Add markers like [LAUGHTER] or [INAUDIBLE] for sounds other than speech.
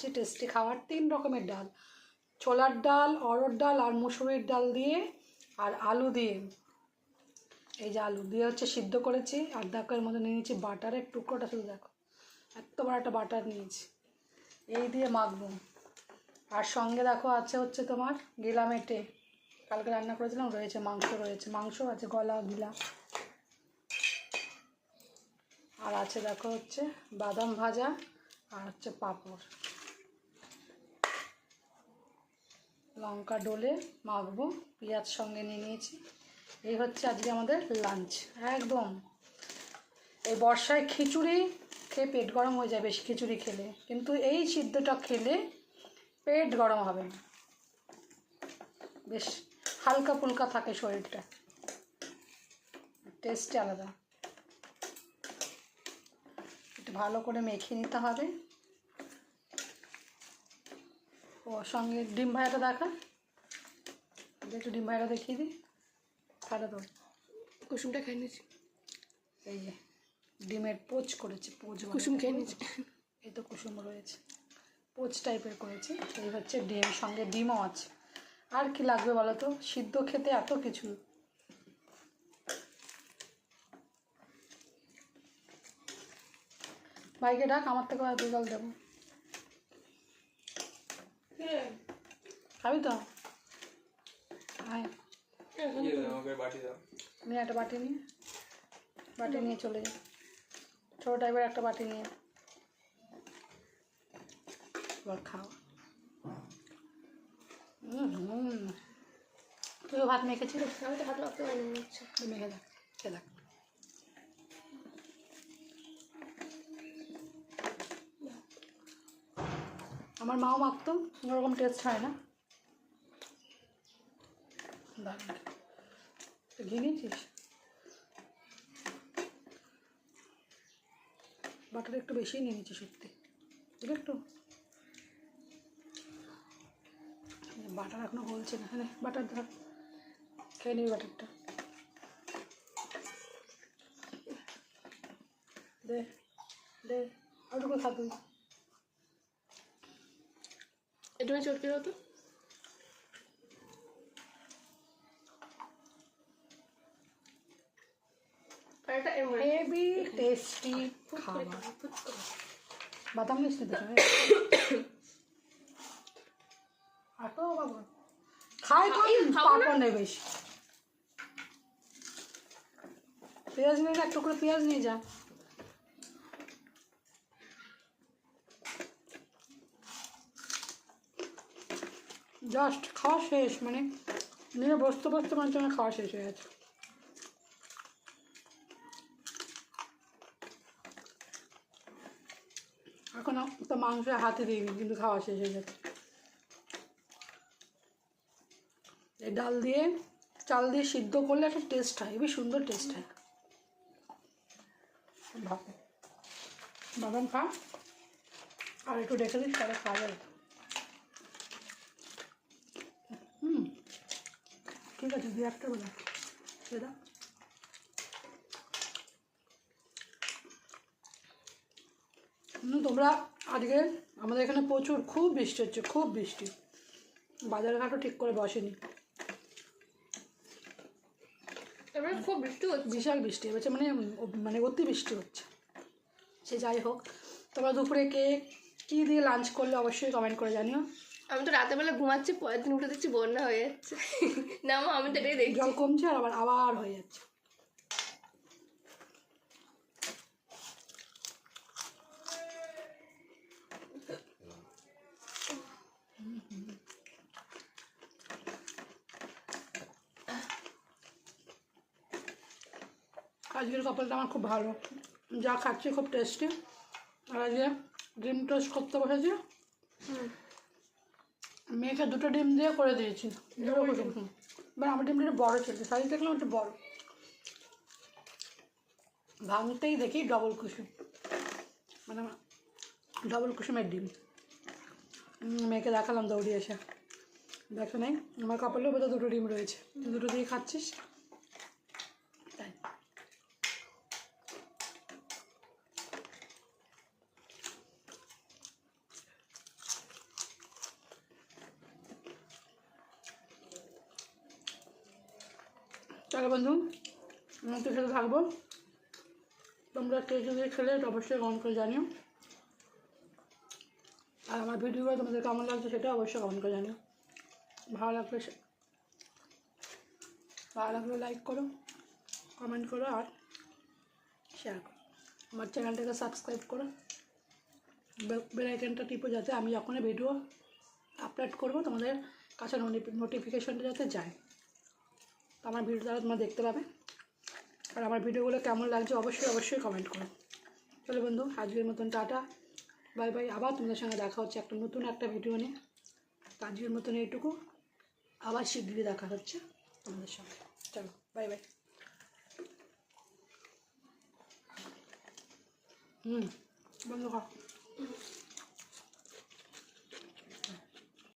দেখাচ্ছি টেস্টি খাবার। তিন রকমের ডাল। ছোলার ডাল অরড় ডাল আর মুসুরির ডাল দিয়ে আর আলু দিয়ে। এই যে আলু দিয়ে হচ্ছে সিদ্ধ করেছি। আর দেখো এর মধ্যে নিয়ে নিয়েছি বাটারের টুকরোটা, শুধু দেখো। এত বড় একটা বাটার নিয়েছি। এই দিয়ে মাখবো। আর সঙ্গে দেখো আছে হচ্ছে তোমার গিলা মেটে কালকে রান্না করেছিলাম, রয়েছে মাংস রয়েছে মাংস, আছে গলা, গিলা। আর আছে দেখো হচ্ছে বাদাম ভাজা আর হচ্ছে পাঁপড়। লঙ্কা ডোলে মাখবো, পেঁয়াজ সঙ্গে নিয়ে নিয়েছি। এই হচ্ছে আজকে আমাদের লাঞ্চ একদম। এই বর্ষায় খিচুড়ি খেয়ে পেট গরম হয়ে যায় বেশি খিচুড়ি খেলে। কিন্তু এই সিদ্ধটা খেলে পেট গরম হবে না। বেশ হালকা ফুলকা থাকে শরীরটা। টেস্টই আলাদা। একটু ভালো করে মেখে নিতে হবে। ও সঙ্গে ডিম ভাজাটা দেখা। একটু ডিম ভাজাটা দেখিয়ে দিই। খাটা তো কুসুমটা খেয়ে নিয়েছি। এই যে ডিমের পোচ করেছে পোচ কুসুম খেয়ে নিয়েছি। এই তো কুসুম রয়েছে। পোচ টাইপের করেছি। এই হচ্ছে ডিম সঙ্গে ডিমও আছে। আর কি লাগবে বলো তো? সিদ্ধ খেতে এত কিছু। ভাইকে ডাক আমার থেকে হয়তো জল দেবো। খাবি তো? নিয়ে একটা বাটি নিয়ে বাটি নিয়ে চলে যা ছোটো টাইপের একটা বাটি নিয়ে। এবার খাও। তুইও ভাত মেখেছিলিস? আমি তো হাত মাখতে পারি মেখে দেখ খেয়ে দেখ। আমার মাও মাখতো, ওরকম টেস্ট হয় না। ঘি নিয়েছিস? বাটার একটু বেশি নিয়ে নিচ্ছি সত্যি। বুঝলি একটু? বাটার এখনও বলছে না। হ্যাঁ বাটার ধর, খেয়ে নিবি বাটারটা। দে দে আর করে একটু চটকে দাও তো। হেভি টেস্টি খাবার বাদাম আটো বাবা। খাই না। বেশি। পেঁয়াজ নিয়ে যা, একটু করে পেঁয়াজ নিয়ে যা। জাস্ট খাওয়া শেষ মানে নিয়ে বসতে বসতে মনে আমার খাওয়া শেষ হয়ে গেছে। এখনও তো মাংস হাতে দিইনি, কিন্তু খাওয়া শেষ হয়ে গেছে। এই ডাল দিয়ে চাল দিয়ে সিদ্ধ করলে একটা টেস্ট হয়, হেবি সুন্দর টেস্ট হয়। বাদাম খা, আর একটু রেখে দিস তাহলে খাওয়া যাবে হুম ঠিক আছে দু একটা বলে দাও হুম, তোমরা আজকে আমাদের এখানে প্রচুর খুব বৃষ্টি হচ্ছে খুব বৃষ্টি। বাজার ঘাটও ঠিক করে বসেনি। এবারে খুব বৃষ্টি হচ্ছে। বিশাল বৃষ্টি হচ্ছে মানে মানে অতি বৃষ্টি হচ্ছে। সে যাই হোক তোমরা দুপুরে কে কী দিয়ে লাঞ্চ করলে অবশ্যই কমেন্ট করে জানিও। আমি তো রাতের বেলা ঘুমাচ্ছি পরের দিন উঠে দেখছি বন্যা হয়ে যাচ্ছে। [LAUGHS] না মা আমি তো এটাই দেখছি। জল কমছে আর আবার আবার হয়ে যাচ্ছে। আজকের কপালটা আমার খুব ভালো। যা খাচ্ছি খুব টেস্টি আর আজকে ডিম টোস্ট করতে বসেছি। মেয়েকে দুটো ডিম দিয়ে করে দিয়েছি। মানে এবার আমার ডিমটা একটু বড়ো ছিল সাইজ দেখলাম একটু বড়। ভাঙতেই দেখি ডবল কুসুম। মানে ডবল কুসুমের ডিম। মেয়েকে দেখালাম দৌড়ি এসে। দেখো নেই আমার কপালেও বোধহয় দুটো ডিম রয়েছে। দুটো দিয়ে খাচ্ছিস? চলো বন্ধু মুখের সাথে থাকব। তোমরা কে যদি খেলে অবশ্যই কমেন্ট করে জানিও। আর আমার ভিডিওগুলো তোমাদের কেমন লাগছে সেটা অবশ্যই কমেন্ট করে জানিও। ভালো লাগলে ভালো লাগলে লাইক করো কমেন্ট করো আর শেয়ার করো। আমার চ্যানেলটাকে সাবস্ক্রাইব করো। বেল আইকনটা টিপো যাতে আমি যখনই ভিডিও আপলোড করব, তোমাদের কাছে নোটিফিকেশনটা যাতে যায়। তো আমার ভিডিও দ্বারা তোমরা দেখতে পাবে। আর আমার ভিডিওগুলো কেমন লাগছে অবশ্যই অবশ্যই কমেন্ট করো। চলো বন্ধু, আজকের মতন টাটা। বাই বাই, আবার তোমাদের সঙ্গে দেখা হচ্ছে একটা নতুন একটা ভিডিও নিয়ে। আজকের মতন এইটুকু। আবার শিগগিরই দেখা হচ্ছে তোমাদের সঙ্গে। চলো, বাই বাই। হুম, বন্ধু খাও